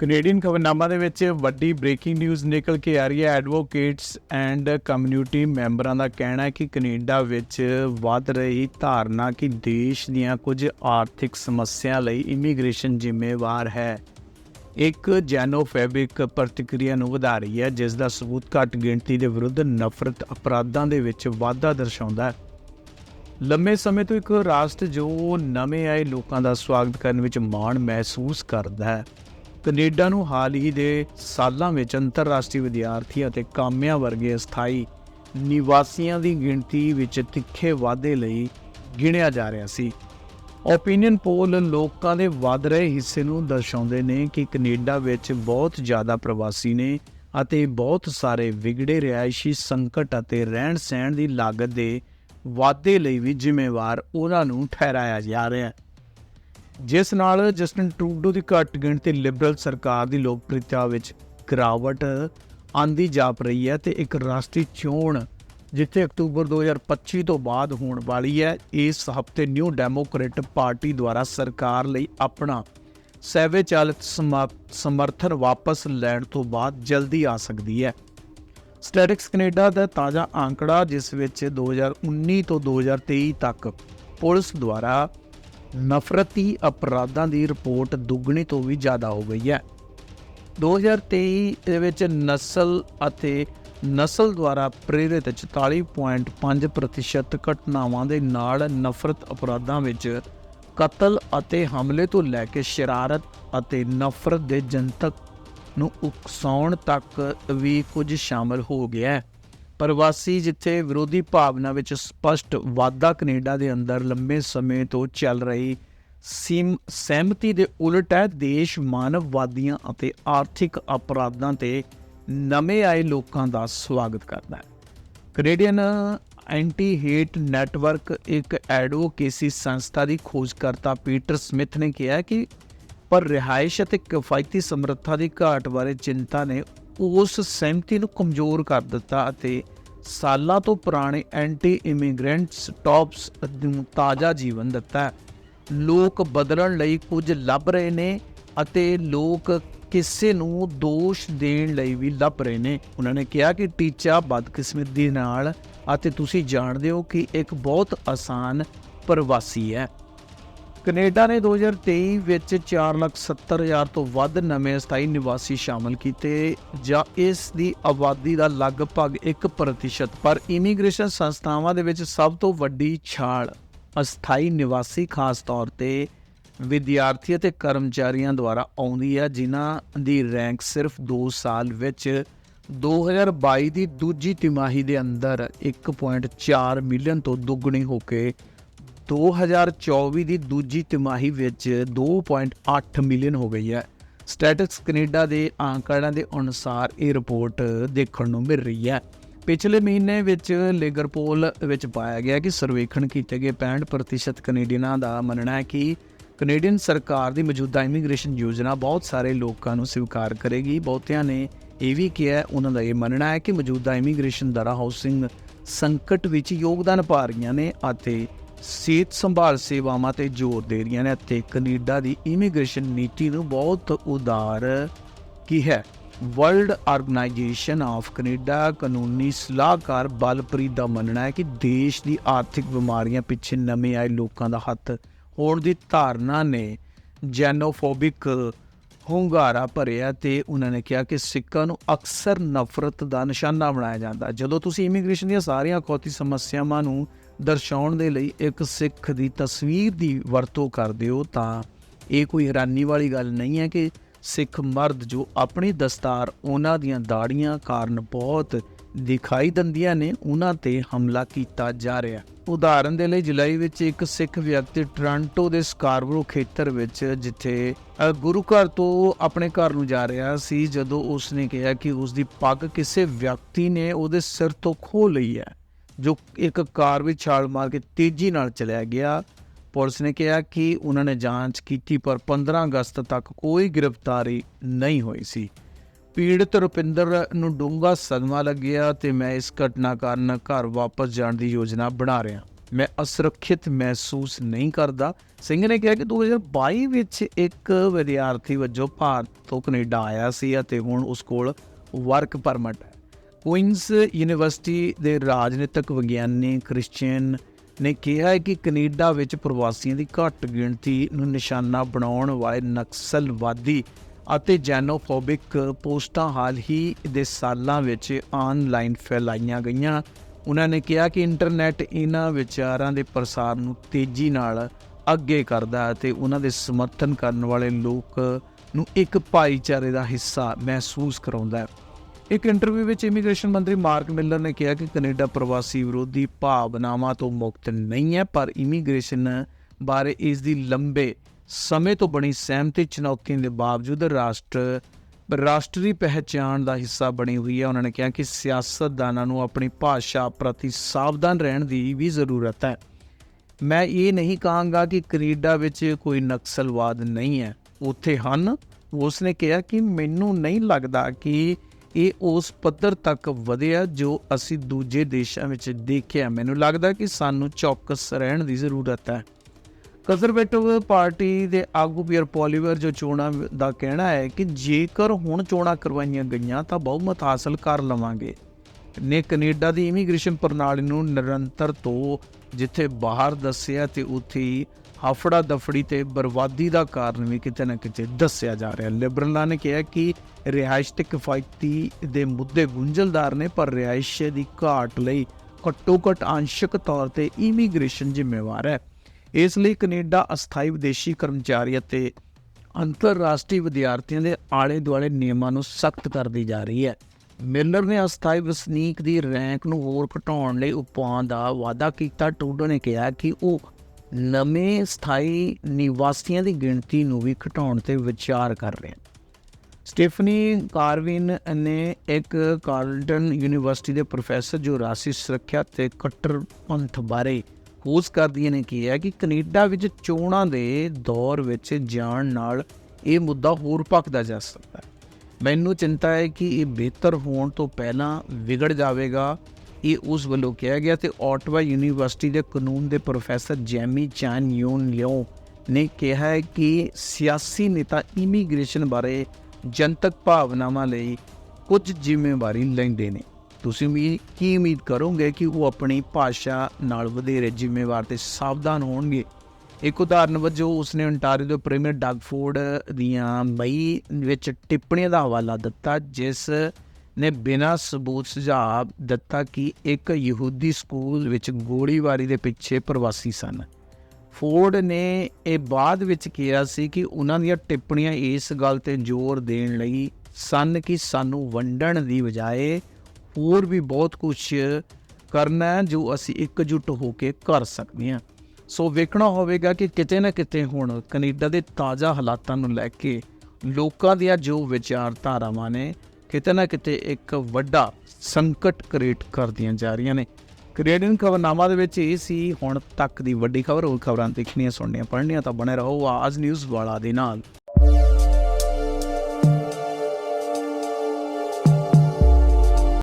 Canadian ਖਬਰਨਾਮਾ ਦੇ ਵਿੱਚ ਵੱਡੀ ਬ੍ਰੇਕਿੰਗ ਨਿਊਜ਼ ਨਿਕਲ ਕੇ ਆ ਰਹੀ ਹੈ। ਐਡਵੋਕੇਟਸ ਐਂਡ ਕਮਿਊਨਿਟੀ ਮੈਂਬਰਾਂ ਦਾ ਕਹਿਣਾ ਹੈ ਕਿ ਕੈਨੇਡਾ ਵਿੱਚ ਵੱਧ ਰਹੀ ਧਾਰਨਾ ਕਿ ਦੇਸ਼ ਦੀਆਂ ਕੁਝ ਆਰਥਿਕ ਸਮੱਸਿਆ ਲਈ ਇਮੀਗ੍ਰੇਸ਼ਨ ਜ਼ਿੰਮੇਵਾਰ ਹੈ। ਇੱਕ ਜੈਨੋਫੈਬਿਕ ਪ੍ਰਤੀਕਿਰਿਆ ਨੂੰ ਵਧਾ ਰਹੀ ਹੈ, ਜਿਸ ਦਾ ਸਬੂਤ ਘੱਟ ਗਿਣਤੀ ਦੇ ਵਿਰੁੱਧ ਨਫ਼ਰਤ ਅਪਰਾਧਾਂ ਦੇ ਵਿੱਚ ਵਾਧਾ ਦਰਸਾਉਂਦਾ ਹੈ। ਲੰਮੇ ਸਮੇਂ ਤੋਂ ਇੱਕ ਰਾਸ਼ਟਰ ਜੋ ਨਵੇਂ ਆਏ ਲੋਕਾਂ ਦਾ ਸਵਾਗਤ ਕਰਨ ਵਿੱਚ ਮਾਣ ਮਹਿਸੂਸ ਕਰਦਾ ਹੈ। ਕੈਨੇਡਾ ਨੂੰ ਹਾਲ ਹੀ ਦੇ ਸਾਲਾਂ ਵਿੱਚ ਅੰਤਰਰਾਸ਼ਟਰੀ ਵਿਦਿਆਰਥੀ ਅਤੇ ਕਾਮਿਆਂ ਵਰਗੇ ਅਸਥਾਈ ਨਿਵਾਸੀਆਂ ਦੀ ਗਿਣਤੀ ਵਿੱਚ ਤਿੱਖੇ ਵਾਧੇ ਲਈ ਗਿਣਿਆ ਜਾ ਰਿਹਾ ਸੀ। ਓਪੀਨੀਅਨ ਪੋਲ ਲੋਕਾਂ ਦੇ ਵੱਧ ਰਹੇ ਹਿੱਸੇ ਨੂੰ ਦਰਸਾਉਂਦੇ ਨੇ ਕਿ ਕੈਨੇਡਾ ਵਿੱਚ ਬਹੁਤ ਜ਼ਿਆਦਾ ਪ੍ਰਵਾਸੀ ਨੇ ਅਤੇ ਬਹੁਤ ਸਾਰੇ ਵਿਗੜੇ ਰਿਹਾਇਸ਼ੀ ਸੰਕਟ ਅਤੇ ਰਹਿਣ ਸਹਿਣ ਦੀ ਲਾਗਤ ਦੇ ਵਾਧੇ ਲਈ ਵੀ ਜ਼ਿੰਮੇਵਾਰ ਉਹਨਾਂ ਨੂੰ ਠਹਿਰਾਇਆ ਜਾ ਰਿਹਾ ਹੈ। ਜਿਸ ਨਾਲ ਜਸਟਨ ਟਰੂਡੋ ਦੀ ਘੱਟ ਗਿਣਤੀ ਲਿਬਰਲ ਸਰਕਾਰ ਦੀ ਲੋਕਪ੍ਰਿਯਤਾ ਵਿੱਚ ਗਿਰਾਵਟ ਆਂਦੀ ਜਾਪ ਰਹੀ ਹੈ ਤੇ ਇੱਕ ਰਾਸ਼ਟਰੀ ਚੋਣ, ਜਿੱਥੇ ਅਕਤੂਬਰ 2025 ਤੋਂ ਬਾਅਦ ਹੋਣ ਵਾਲੀ ਹੈ, ਇਸ ਹਫ਼ਤੇ ਨਿਊ ਡੈਮੋਕ੍ਰੈਟ ਪਾਰਟੀ ਦੁਆਰਾ ਸਰਕਾਰ ਲਈ ਆਪਣਾ ਸੈਵੇ ਚਾਲਿਤ ਸਮਾ- ਸਮਰਥਨ ਵਾਪਸ ਲੈਣ ਤੋਂ ਬਾਅਦ ਜਲਦੀ ਆ ਸਕਦੀ ਹੈ। ਸਟੈਟਿਕਸ ਕੈਨੇਡਾ ਦਾ ਤਾਜ਼ਾ ਆંકੜਾ ਜਿਸ ਵਿੱਚ 2019 ਤੋਂ 2023 ਤੱਕ ਪੁਲਿਸ ਦੁਆਰਾ ਨਫ਼ਰਤੀ ਅਪਰਾਧਾਂ ਦੀ ਰਿਪੋਰਟ ਦੁੱਗਣੀ ਤੋਂ ਵੀ ਜ਼ਿਆਦਾ ਹੋ ਗਈ ਹੈ। 2023 ਦੇ ਵਿੱਚ ਨਸਲ ਅਤੇ ਨਸਲ ਦੁਆਰਾ ਪ੍ਰੇਰਿਤ 44.5% ਘਟਨਾਵਾਂ ਦੇ ਨਾਲ ਨਫ਼ਰਤ ਅਪਰਾਧਾਂ ਵਿੱਚ ਕਤਲ ਅਤੇ ਹਮਲੇ ਤੋਂ ਲੈ ਕੇ ਸ਼ਰਾਰਤ ਅਤੇ ਨਫ਼ਰਤ ਦੇ ਜਨਤਕ ਨੂੰ ਉਕਸਾਉਣ ਤੱਕ ਵੀ ਕੁਝ ਸ਼ਾਮਲ ਹੋ ਗਿਆ ਹੈ। ਪ੍ਰਵਾਸੀ ਜਿੱਥੇ ਵਿਰੋਧੀ ਭਾਵਨਾ ਵਿੱਚ ਸਪਸ਼ਟ ਵਾਧਾ ਕੈਨੇਡਾ ਦੇ ਅੰਦਰ ਲੰਬੇ ਸਮੇਂ ਤੋਂ ਚੱਲ ਰਹੀ ਸੀਮ, ਸਹਿਮਤੀ ਦੇ ਉਲਟ ਹੈ, ਦੇਸ਼ ਮਾਨਵਵਾਦੀਆਂ ਅਤੇ ਆਰਥਿਕ ਅਪਰਾਧਾਂ ਤੇ ਨਵੇਂ ਆਏ ਲੋਕਾਂ ਦਾ ਸਵਾਗਤ ਕਰਦਾ ਹੈ। ਕੈਨੇਡੀਅਨ ਐਂਟੀ ਹੇਟ ਨੈਟਵਰਕ ਇੱਕ ਐਡਵੋਕੇਸੀ ਸੰਸਥਾ ਦੀ ਖੋਜਕਰਤਾ ਪੀਟਰ ਸਮਿਥ ਨੇ ਕਿਹਾ ਕਿ ਪਰ ਰਿਹਾਇਸ਼ ਅਤੇ ਕਿਫਾਇਤੀ ਸਮਰੱਥਾ ਦੀ ਘਾਟ ਬਾਰੇ ਚਿੰਤਾ ਨੇ ਉਸ ਸਹਿਮਤੀ ਨੂੰ ਕਮਜ਼ੋਰ ਕਰ ਦਿੱਤਾ ਅਤੇ ਸਾਲਾਂ ਤੋਂ ਪੁਰਾਣੇ ਐਂਟੀ ਇਮੀਗ੍ਰੈਂਟ ਸਟਾਪਸ ਨੂੰ ਤਾਜ਼ਾ ਜੀਵਨ ਦਿੱਤਾ। ਲੋਕ ਬਦਲਣ ਲਈ ਕੁਝ ਲੱਭ ਰਹੇ ਨੇ ਅਤੇ ਲੋਕ ਕਿਸੇ ਨੂੰ ਦੋਸ਼ ਦੇਣ ਲਈ ਵੀ ਲੱਭ ਰਹੇ ਨੇ। ਉਹਨਾਂ ਨੇ ਕਿਹਾ ਕਿ ਟੀਚਾ ਬਦਕਿਸਮਤ ਦੀ ਨਾਲ, ਅਤੇ ਤੁਸੀਂ ਜਾਣਦੇ ਹੋ ਕਿ ਇੱਕ ਬਹੁਤ ਆਸਾਨ ਪ੍ਰਵਾਸੀ ਹੈ। ਕੈਨੇਡਾ ਨੇ 2023 ਵਿੱਚ 470000 ਤੋਂ ਵੱਧ ਨਵੇਂ ਅਸਥਾਈ ਨਿਵਾਸੀ ਸ਼ਾਮਲ ਕੀਤੇ ਜਾਂ ਇਸ ਦੀ ਆਬਾਦੀ ਦਾ ਲਗਭਗ 1% ਪਰ ਇਮੀਗ੍ਰੇਸ਼ਨ ਸੰਸਥਾਵਾਂ ਦੇ ਵਿੱਚ ਸਭ ਤੋਂ ਵੱਡੀ ਛਾਲ ਅਸਥਾਈ ਨਿਵਾਸੀ ਖਾਸ ਤੌਰ ਤੇ ਵਿਦਿਆਰਥੀ ਅਤੇ ਕਰਮਚਾਰੀਆਂ ਦੁਆਰਾ ਆਉਂਦੀ ਹੈ, ਜਿਨ੍ਹਾਂ ਦੀ ਰੈਂਕ ਸਿਰਫ 2 ਸਾਲ ਵਿੱਚ 2022 ਦੀ ਦੂਜੀ ਤਿਮਾਹੀ ਦੇ ਅੰਦਰ 1.4 ਮਿਲੀਅਨ ਤੋਂ ਦੁੱਗਣੀ ਹੋ ਕੇ 2024 ਦੀ ਦੂਜੀ ਤਿਮਾਹੀ ਵਿੱਚ 2.8 ਮਿਲੀਅਨ ਹੋ ਗਈ ਹੈ। ਸਟੈਟਿਕਸ ਕੈਨੇਡਾ ਦੇ ਆંકੜਿਆਂ ਦੇ ਅਨੁਸਾਰ ਇਹ ਰਿਪੋਰਟ ਦੇਖਣ ਨੂੰ ਮਿਲ ਰਹੀ ਹੈ। ਪਿਛਲੇ ਮਹੀਨੇ ਵਿੱਚ ਲੇਗਰਪੋਲ ਵਿੱਚ ਪਾਇਆ ਗਿਆ ਕਿ ਸਰਵੇਖਣ ਕੀਤੇ ਗਏ 65% ਕੈਨੇਡੀਅਨਾਂ ਦਾ ਮੰਨਣਾ ਹੈ ਕਿ ਕੈਨੇਡੀਅਨ ਸਰਕਾਰ ਦੀ ਮੌਜੂਦਾ ਇਮੀਗ੍ਰੇਸ਼ਨ ਯੋਜਨਾ ਬਹੁਤ ਸਾਰੇ ਲੋਕਾਂ ਨੂੰ ਸਵੀਕਾਰ ਕਰੇਗੀ। ਬਹੁਤਿਆਂ ਨੇ ਇਹ ਵੀ ਕਿਹਾ ਉਹਨਾਂ ਦਾ ਇਹ ਮੰਨਣਾ ਹੈ ਕਿ ਮੌਜੂਦਾ ਇਮੀਗ੍ਰੇਸ਼ਨ ਦਰਾਂ ਹਾਊਸਿੰਗ ਸੰਕਟ ਵਿੱਚ ਯੋਗਦਾਨ ਪਾ ਰਹੀਆਂ ਨੇ ਅਤੇ ਸਿਹਤ ਸੰਭਾਲ ਸੇਵਾਵਾਂ ਤੇ ਜ਼ੋਰ ਦੇ ਰਹੀਆਂ ਨੇ ਅਤੇ ਕੈਨੇਡਾ ਦੀ ਇਮੀਗ੍ਰੇਸ਼ਨ ਨੀਤੀ ਨੂੰ ਬਹੁਤ ਉਦਾਰ ਕੀ ਹੈ। ਵਰਲਡ ਆਰਗੇਨਾਈਜੇਸ਼ਨ ਆਫ ਕੈਨੇਡਾ ਕਾਨੂੰਨੀ ਸਲਾਹਕਾਰ ਬਲਪ੍ਰੀਤ ਦਾ ਮੰਨਣਾ ਹੈ ਕਿ ਦੇਸ਼ ਦੀ ਆਰਥਿਕ ਬਿਮਾਰੀਆਂ ਪਿੱਛੇ ਨਵੇਂ ਆਏ ਲੋਕਾਂ ਦਾ ਹੱਥ ਹੋਣ ਦੀ ਧਾਰਨਾ ਨੇ ਜੈਨੋਫੋਬਿਕ ਹੁੰਗਾਰਾ ਭਰਿਆ ਤੇ ਉਹਨਾਂ ਨੇ ਕਿਹਾ ਕਿ ਸਿੱਖਾਂ ਨੂੰ ਅਕਸਰ ਨਫ਼ਰਤ ਦਾ ਨਿਸ਼ਾਨਾ ਬਣਾਇਆ ਜਾਂਦਾ। ਜਦੋਂ ਤੁਸੀਂ ਇਮੀਗ੍ਰੇਸ਼ਨ ਦੀਆਂ ਸਾਰੀਆਂ ਖੌਤੀ ਸਮੱਸਿਆਵਾਂ ਨੂੰ ਦਰਸਾਉਣ ਦੇ ਲਈ ਇੱਕ ਸਿੱਖ ਦੀ ਤਸਵੀਰ ਦੀ ਵਰਤੋਂ ਕਰਦੇ ਹੋ ਤਾਂ ਇਹ ਕੋਈ ਹੈਰਾਨੀ ਵਾਲੀ ਗੱਲ ਨਹੀਂ ਹੈ ਕਿ ਸਿੱਖ ਮਰਦ ਜੋ ਆਪਣੀ ਦਸਤਾਰ ਉਹਨਾਂ ਦੀਆਂ ਦਾੜੀਆਂ ਕਾਰਨ ਬਹੁਤ ਦਿਖਾਈ ਦਿੰਦੀਆਂ ਨੇ, ਉਹਨਾਂ ਤੇ ਹਮਲਾ ਕੀਤਾ ਜਾ ਰਿਹਾ ਉਦਾਹਰਨ ਦੇ ਲਈ ਜੁਲਾਈ ਵਿੱਚ ਇੱਕ ਸਿੱਖ ਵਿਅਕਤੀ ਟ੍ਰਾਂਟੋ ਦੇ ਸਕਾਰਬਰੋ ਖੇਤਰ ਵਿੱਚ, ਜਿੱਥੇ ਗੁਰੂ ਘਰ ਤੋਂ ਆਪਣੇ ਘਰ ਨੂੰ ਜਾ ਰਿਹਾ ਸੀ, ਜਦੋਂ ਉਸ ਨੇ ਕਿਹਾ ਕਿ ਉਸ ਦੀ ਪੱਗ ਕਿਸੇ ਵਿਅਕਤੀ ਨੇ ਉਹਦੇ ਸਿਰ ਤੋਂ ਖੋਹ ਲਈ ਹੈ। ਜੋ ਇੱਕ ਕਾਰ ਵਿੱਚ ਛਾਲ ਮਾਰ ਕੇ ਤੇਜ਼ੀ ਨਾਲ ਚਲਿਆ ਗਿਆ। ਪੁਲਿਸ ਨੇ ਕਿਹਾ ਕਿ ਉਹਨਾਂ ਨੇ ਜਾਂਚ ਕੀਤੀ, ਪਰ 15 ਅਗਸਤ ਤੱਕ ਕੋਈ ਗ੍ਰਿਫਤਾਰੀ ਨਹੀਂ ਹੋਈ ਸੀ। ਪੀੜਤ ਰੁਪਿੰਦਰ ਨੂੰ ਡੂੰਘਾ ਸਦਮਾ ਲੱਗਿਆ ਤੇ ਮੈਂ ਇਸ ਘਟਨਾ ਕਾਰਨ ਘਰ ਵਾਪਸ ਜਾਣ ਦੀ ਯੋਜਨਾ ਬਣਾ ਰਿਹਾ। ਮੈਂ ਅਸੁਰੱਖਿਅਤ ਮਹਿਸੂਸ ਨਹੀਂ ਕਰਦਾ। ਸਿੰਘ ਨੇ ਕਿਹਾ ਕਿ 2022 ਵਿੱਚ ਇੱਕ ਵਿਦਿਆਰਥੀ ਵਜੋਂ ਭਾਰਤ ਤੋਂ ਕੈਨੇਡਾ ਆਇਆ ਸੀ ਅਤੇ ਹੁਣ ਉਸ ਕੋਲ ਵਰਕ ਪਰਮਿਟ ਹੈ। ਕੁਇਨਸ ਯੂਨੀਵਰਸਿਟੀ ਦੇ ਰਾਜਨੀਤਿਕ ਵਿਗਿਆਨੀ ਕ੍ਰਿਸਚੀਅਨ ਨੇ ਕਿਹਾ ਹੈ ਕਿ ਕੈਨੇਡਾ ਵਿੱਚ ਪ੍ਰਵਾਸੀਆਂ ਦੀ ਘੱਟ ਗਿਣਤੀ ਨੂੰ ਨਿਸ਼ਾਨਾ ਬਣਾਉਣ ਵਾਲੇ ਨਕਸਲਵਾਦੀ ਅਤੇ ਜੈਨੋਫੋਬਿਕ ਪੋਸਟਾਂ ਹਾਲ ਹੀ ਦੇ ਸਾਲਾਂ ਵਿੱਚ ਆਨਲਾਈਨ ਫੈਲਾਈਆਂ ਗਈਆਂ। ਉਹਨਾਂ ਨੇ ਕਿਹਾ ਕਿ ਇੰਟਰਨੈਟ ਇਹਨਾਂ ਵਿਚਾਰਾਂ ਦੇ ਪ੍ਰਸਾਰ ਨੂੰ ਤੇਜ਼ੀ ਨਾਲ ਅੱਗੇ ਕਰਦਾ ਹੈ ਅਤੇ ਉਹਨਾਂ ਦੇ ਸਮਰਥਨ ਕਰਨ ਵਾਲੇ ਲੋਕ ਨੂੰ ਇੱਕ ਭਾਈਚਾਰੇ ਦਾ ਹਿੱਸਾ ਮਹਿਸੂਸ ਕਰਾਉਂਦਾ ਹੈ। ਇੱਕ ਇੰਟਰਵਿਊ ਵਿੱਚ ਇਮੀਗ੍ਰੇਸ਼ਨ ਮੰਤਰੀ ਮਾਰਕ ਮਿਲਰ ਨੇ ਕਿਹਾ ਕਿ ਕੈਨੇਡਾ ਪ੍ਰਵਾਸੀ ਵਿਰੋਧੀ ਭਾਵਨਾਵਾਂ ਤੋਂ ਮੁਕਤ ਨਹੀਂ ਹੈ, ਪਰ ਇਮੀਗ੍ਰੇਸ਼ਨ ਬਾਰੇ ਇਸ ਦੀ ਲੰਬੇ ਸਮੇਂ ਤੋਂ ਬਣੀ ਸਹਿਮਤੀ ਚੁਣੌਤੀਆਂ ਦੇ ਬਾਵਜੂਦ ਰਾਸ਼ਟਰ, ਰਾਸ਼ਟਰੀ ਪਹਿਚਾਣ ਦਾ ਹਿੱਸਾ ਬਣੀ ਹੋਈ ਹੈ। ਉਹਨਾਂ ਨੇ ਕਿਹਾ ਕਿ ਸਿਆਸਤਦਾਨਾਂ ਨੂੰ ਆਪਣੀ ਭਾਸ਼ਾ ਪ੍ਰਤੀ ਸਾਵਧਾਨ ਰਹਿਣ ਦੀ ਵੀ ਜ਼ਰੂਰਤ ਹੈ। ਮੈਂ ਇਹ ਨਹੀਂ ਕਹਾਂਗਾ ਕਿ ਕੈਨੇਡਾ ਵਿੱਚ ਕੋਈ ਨਕਸਲਵਾਦ ਨਹੀਂ ਹੈ। ਉੱਥੇ ਹਨ। ਉਸ ਨੇ ਕਿਹਾ ਕਿ ਮੈਨੂੰ ਨਹੀਂ ਲੱਗਦਾ ਕਿ ਇਹ ਉਸ ਪੱਧਰ ਤੱਕ ਵਧਿਆ ਜੋ ਅਸੀਂ ਦੂਜੇ ਦੇਸ਼ਾਂ ਵਿੱਚ ਦੇਖਿਆ। ਮੈਨੂੰ ਲੱਗਦਾ ਕਿ ਸਾਨੂੰ ਚੌਕਸ ਰਹਿਣ ਦੀ ਜ਼ਰੂਰਤ ਹੈ। ਕੰਜ਼ਰਵੇਟਿਵ ਪਾਰਟੀ ਦੇ ਆਗੂ ਪੀਅਰ ਪੋਲੀਵਰ ਜੋ ਚੋਣਾਂ ਦਾ ਕਹਿਣਾ ਹੈ ਕਿ ਜੇਕਰ ਹੁਣ ਚੋਣਾਂ ਕਰਵਾਈਆਂ ਗਈਆਂ ਤਾਂ ਬਹੁਮਤ ਹਾਸਲ ਕਰ ਲਵਾਂਗੇ। ਨੇ ਕੈਨੇਡਾ ਦੀ ਇਮੀਗ੍ਰੇਸ਼ਨ ਪ੍ਰਣਾਲੀ ਨੂੰ ਨਿਰੰਤਰ ਤੋਂ ਜਿੱਥੇ ਬਾਹਰ ਦੱਸਿਆ ਤੇ ਉੱਥੇ ਹਫੜਾ ਦਫੜੀ ਤੇ ਬਰਬਾਦੀ ਦਾ ਕਾਰਨ ਵੀ ਕਿਤੇ ਨਾ ਕਿਤੇ ਦੱਸਿਆ ਜਾ ਰਿਹਾ। ਲਿਬਰਲਾਂ ਨੇ ਕਿਹਾ ਕਿ ਰਿਹਾਇਸ਼ ਤੇ ਕਿਫਾਇਤੀ ਦੇ ਮੁੱਦੇ ਗੁੰਝਲਦਾਰ ਨੇ, ਪਰ ਰਿਹਾਇਸ਼ ਦੀ ਘਾਟ ਲਈ ਘੱਟੋ ਘੱਟ ਅੰਸ਼ਕ ਤੌਰ ਤੇ ਇਮੀਗ੍ਰੇਸ਼ਨ ਜ਼ਿੰਮੇਵਾਰ ਹੈ। ਇਸ ਲਈ ਕੈਨੇਡਾ ਅਸਥਾਈ ਵਿਦੇਸ਼ੀ ਕਰਮਚਾਰੀ ਅਤੇ ਅੰਤਰਰਾਸ਼ਟਰੀ ਵਿਦਿਆਰਥੀਆਂ ਦੇ ਆਲੇ ਦੁਆਲੇ ਨਿਯਮਾਂ ਨੂੰ ਸਖਤ ਕਰਦੀ ਜਾ ਰਹੀ ਹੈ। ਮਿਲਰ ਨੇ ਅਸਥਾਈ ਵਸਨੀਕ ਦੀ ਰੈਂਕ ਨੂੰ ਹੋਰ ਘਟਾਉਣ ਲਈ ਉਪਾਅ ਦਾ ਵਾਅਦਾ ਕੀਤਾ। ਟੂਡੋ ਨੇ ਕਿਹਾ ਕਿ ਉਹ ਨਵੇਂ ਸਥਾਈ ਨਿਵਾਸੀਆਂ ਦੀ ਗਿਣਤੀ ਨੂੰ ਵੀ ਘਟਾਉਣ ਤੇ ਵਿਚਾਰ ਕਰ ਰਹੇ ਹਨ। ਸਟੀਫਨੀ ਕਾਰਵਿਨ ਨੇ ਇੱਕ ਕਾਰਲਟਨ ਯੂਨੀਵਰਸਿਟੀ ਦੇ ਪ੍ਰੋਫੈਸਰ ਜੋ ਰਾਸ਼ੀ ਸੁਰੱਖਿਆ ਤੇ ਕੱਟਰਪੰਥ ਬਾਰੇ ਖੋਜ ਕਰਦੀਆਂ ਨੇ, ਕਿਹਾ ਕਿ ਕੈਨੇਡਾ ਵਿੱਚ ਚੋਣਾਂ ਦੇ ਦੌਰ ਵਿੱਚ ਜਾਣ ਨਾਲ ਇਹ ਮੁੱਦਾ ਹੋਰ ਭਖਦਾ ਜਾ ਸਕਦਾ ਹੈ। ਮੈਨੂੰ ਚਿੰਤਾ ਹੈ ਕਿ ਇਹ ਬਿਹਤਰ ਹੋਣ ਤੋਂ ਪਹਿਲਾਂ ਵਿਗੜ ਜਾਵੇਗਾ ਇਹ ਉਸ ਵੱਲੋਂ ਕਿਹਾ ਗਿਆ ਤੇ ਆਟਵਾ ਯੂਨੀਵਰਸਿਟੀ ਦੇ ਕਾਨੂੰਨ ਦੇ ਪ੍ਰੋਫੈਸਰ ਜੈਮੀ ਚਾਨ ਯੂਨ ਲਿਓ ਨੇ ਕਿਹਾ ਹੈ ਕਿ ਸਿਆਸੀ ਨੇਤਾ ਇਮੀਗ੍ਰੇਸ਼ਨ ਬਾਰੇ ਜਨਤਕ ਭਾਵਨਾਵਾਂ ਲਈ ਕੁਝ ਜ਼ਿੰਮੇਵਾਰੀ ਲੈਂਦੇ ਨੇ। ਤੁਸੀਂ ਵੀ ਕੀ ਉਮੀਦ ਕਰੋਗੇ ਕਿ ਉਹ ਆਪਣੀ ਭਾਸ਼ਾ ਨਾਲ ਵਧੇਰੇ ਜ਼ਿੰਮੇਵਾਰ ਤੇ ਸਾਵਧਾਨ ਹੋਣਗੇ? ਇੱਕ ਉਦਾਹਰਨ ਵਜੋਂ ਉਸਨੇ ontario ਦੇ ਪ੍ਰੀਮੀਅਰ ਡਗਫੋਰਡ ਦੀਆਂ ਮਈ ਵਿੱਚ ਟਿੱਪਣੀਆਂ ਦਾ ਹਵਾਲਾ ਦਿੱਤਾ, ਜਿਸ ਨੇ ਬਿਨਾਂ ਸਬੂਤ ਸੁਝਾਅ ਦਿੱਤਾ ਕਿ ਇੱਕ ਯਹੂਦੀ ਸਕੂਲ ਵਿੱਚ ਗੋਲੀਬਾਰੀ ਦੇ ਪਿੱਛੇ ਪ੍ਰਵਾਸੀ ਸਨ। ਫੋਰਡ ਨੇ ਇਹ ਬਾਅਦ ਵਿੱਚ ਕਿਹਾ ਸੀ ਕਿ ਉਹਨਾਂ ਦੀਆਂ ਟਿੱਪਣੀਆਂ ਇਸ ਗੱਲ ਤੇ ਜ਼ੋਰ ਦੇਣ ਲਈ ਸਨ ਕਿ ਸਾਨੂੰ ਵੰਡਣ ਦੀ ਬਜਾਏ ਹੋਰ ਵੀ ਬਹੁਤ ਕੁਝ ਕਰਨਾ ਜੋ ਅਸੀਂ ਇਕਜੁੱਟ ਹੋ ਕੇ ਕਰ ਸਕਦੇ ਹਾਂ। ਸੋ ਵੇਖਣਾ ਹੋਵੇਗਾ ਕਿ ਕਿਤੇ ਨਾ ਕਿਤੇ ਹੁਣ ਕੈਨੇਡਾ ਦੇ ਤਾਜ਼ਾ ਹਾਲਾਤਾਂ ਨੂੰ ਲੈ ਕੇ ਲੋਕਾਂ ਦੀਆਂ ਜੋ ਵਿਚਾਰਧਾਰਾਵਾਂ ਨੇ ਕਿਤੇ ਨਾ ਕਿਤੇ ਇੱਕ ਵੱਡਾ ਸੰਕਟ ਕ੍ਰੀਏਟ ਕਰਦੀਆਂ ਜਾ ਰਹੀਆਂ ਨੇ। ਕੈਨੇਡੀਅਨ ਖਬਰਨਾਮਾ ਦੇ ਵਿੱਚ ਇਹ ਸੀ, ਹੁਣ ਤੱਕ ਦੀ ਵੱਡੀ ਖਬਰ ਹੋਰ ਖਬਰਾਂ ਦੇਖਣੀਆਂ, ਸੁਣਨੀਆਂ, ਪੜ੍ਹਨੀਆਂ ਤਾਂ ਬਣੇ ਰਹੋ। ਆਜ ਨਿਊਜ਼ ਵਾਲਾ ਦੇ ਨਾਲ।